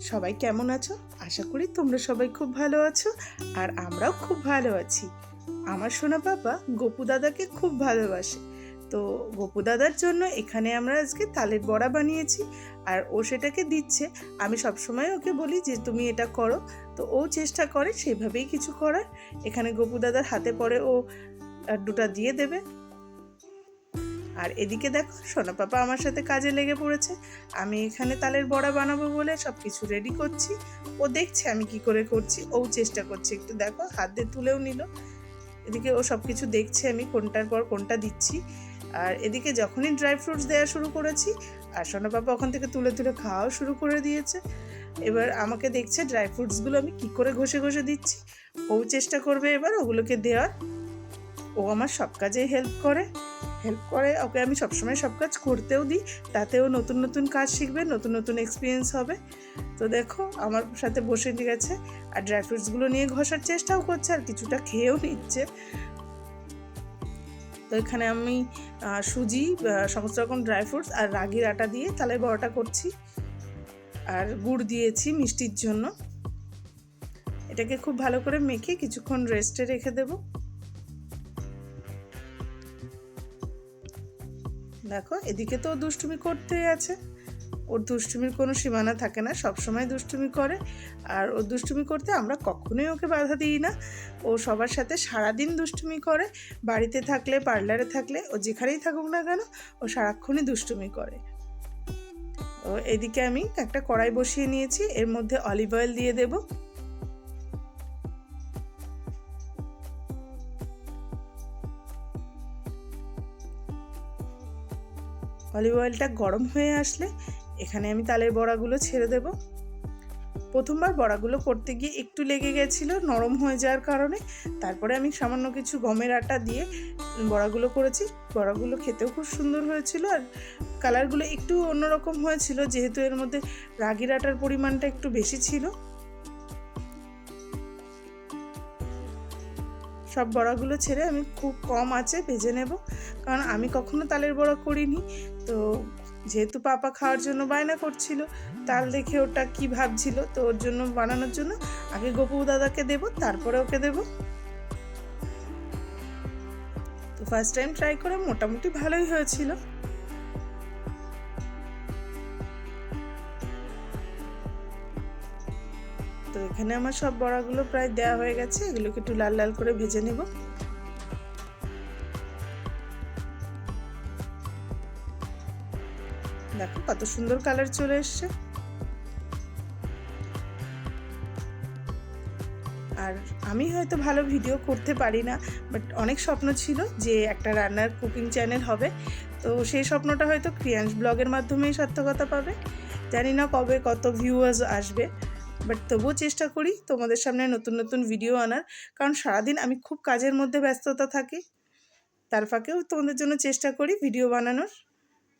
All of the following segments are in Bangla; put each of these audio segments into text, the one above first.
সবাই কেমন আছো? আশা করি তোমরা সবাই খুব ভালো আছো আর আমরাও খুব ভালো আছি। আমার সোনা বাবা গপু দাদাকে খুব ভালোবাসে। তো গপু দাদার জন্য এখানে আমরা আজকে তালের বড়া বানিয়েছি আর ও সেটাকে দিচ্ছে। আমি সবসময় ওকে বলি যে, তুমি এটা করো। তো ও চেষ্টা করে সেভাবেই কিছু করার। এখানে গপু দাদার হাতে পরে ও দুটা দিয়ে দেবে। আর এদিকে দেখো, সোনা পাপা আমার সাথে কাজে লেগে পড়েছে। আমি এখানে তালের বড়া বানাবো বলে সব কিছু রেডি করছি। ও দেখছে আমি কি করে করছি, ও চেষ্টা করছে একটু দেখো, হাত দিয়ে তুলেও নিল। এদিকে ও সব কিছু দেখছে আমি কোনটার পর কোনটা দিচ্ছি। আর এদিকে যখনই ড্রাই ফ্রুটস দেওয়া শুরু করেছি, আর সোনা পাপা ওখান থেকে তুলে তুলে খাওয়াও শুরু করে দিয়েছে। এবার আমাকে দেখছে ড্রাই ফ্রুটসগুলো আমি কি করে ঘষে ঘষে দিচ্ছি। ও চেষ্টা করবে এবার ওগুলোকে দেওয়ার। ও আমার সব কাজেই হেল্প করে। হেল্প করে। ওকে আমি সবসময় সব কাজ করতেও দিই, তাতেও নতুন নতুন কাজ শিখবে, নতুন নতুন এক্সপিরিয়েন্স হবে। তো দেখো, আমার সাথে বসে গেছে আর ড্রাই ফ্রুটসগুলো নিয়ে ঘষার চেষ্টাও করছে, আর কিছুটা খেয়েও নিচ্ছে। তো এখানে আমি সুজি সমস্ত রকম ড্রাই ফ্রুটস আর রাগির আটা দিয়ে তালে বড়াটা করছি। আর গুড় দিয়েছি মিষ্টির জন্য। এটাকে খুব ভালো করে মেখে কিছুক্ষণ রেস্টে রেখে দেবো। দেখো, এদিকে তো দুষ্টুমি করতেই আছে। ওর দুষ্টুমির কোনো সীমানা থাকে না সব সময় দুষ্টুমি করে। আর ও দুষ্টুমি করতে আমরা কখনোই ওকে বাধা দিই না। ও সবার সাথে সারাদিন দুষ্টুমি করে, বাড়িতে থাকলে, পার্লারে থাকলে, ও যেখানেই থাকুক না কেন, ও সারাক্ষণই দুষ্টুমি করে। ও এদিকে আমি একটা কড়াই বসিয়ে নিয়েছি, এর মধ্যে অলিভ অয়েল দিয়ে দেবো। অলিভ অয়েলটা গরম হয়ে আসলে এখানে আমি তালের বড়াগুলো ছেড়ে দেব। প্রথমবার বড়াগুলো করতে গিয়ে একটু লেগে গেছিল, নরম হয়ে যাওয়ার কারণে। তারপরে আমি সামান্য কিছু গমের আটা দিয়ে বড়াগুলো করেছি। বড়াগুলো খেতেও খুব সুন্দর হয়েছিল আর কালারগুলো একটু অন্যরকম হয়েছিল, যেহেতু এর মধ্যে রাগির আটার পরিমাণটা একটু বেশি ছিল। সব বড়াগুলো ছেড়ে আমি খুব কম আছে, ভেজে নেব। কারণ আমি কখনো তালের বড়া করিনি। তো যেহেতু পাপা খাওয়ার জন্য বায়না করছিল, তাল দেখে ওটা কি ভাবছিল, তো ওর জন্য বানানোর জন্য আগে গোপু দাদাকে দেব, তারপরে ওকে দেব। তো ফার্স্ট টাইম ট্রাই করে মোটামুটি ভালোই হয়েছিল। তো এখানে আমার সব বড়াগুলো প্রায় দেওয়া হয়ে গেছে। এগুলোকে একটু লাল লাল করে ভেজে নেব। দেখো কত সুন্দর কালার চলে এসছে। আর আমি হয়তো ভালো ভিডিও করতে পারি না, বাট অনেক স্বপ্ন ছিল যে একটা রান্নার কুকিং চ্যানেল হবে। তো সেই স্বপ্নটা হয়তো ক্রিয়াংশ ব্লগের মাধ্যমেই সার্থকতা পাবে। জানি না কবে কত ভিউয়ার্স আসবে। বাট তবুও চেষ্টা করি তোমাদের সামনে নতুন নতুন ভিডিও আনার। কারণ সারাদিন আমি খুব কাজের মধ্যে ব্যস্ততা থাকি। তার ফাঁকেও তোমাদের জন্য চেষ্টা করি ভিডিও বানানোর।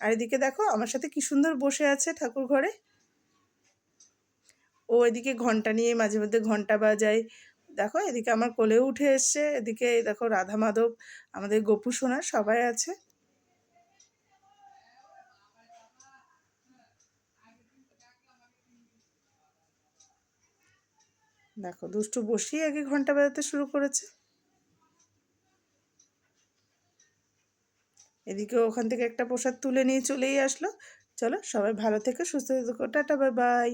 আর এদিকে দেখো, আমার সাথে কি সুন্দর বসে আছে ঠাকুর ঘরে। ও এদিকে ঘণ্টা নিয়ে মাঝে মধ্যে ঘণ্টা বাজায়। দেখো, এদিকে আমার কোলেও উঠে এসছে, এদিকে দেখো রাধা মাধব, আমাদের গোপু সোনা সবাই আছে। দেখো, দুষ্টু বসিয়ে আগে ঘণ্টা বাজাতে শুরু করেছে। এদিকে ওখান থেকে একটা প্রসাদ তুলে নিয়ে চলেই আসলো। চলো সবাই ভালো থেকে, সুস্থ থেকো, টাটা বাই বাই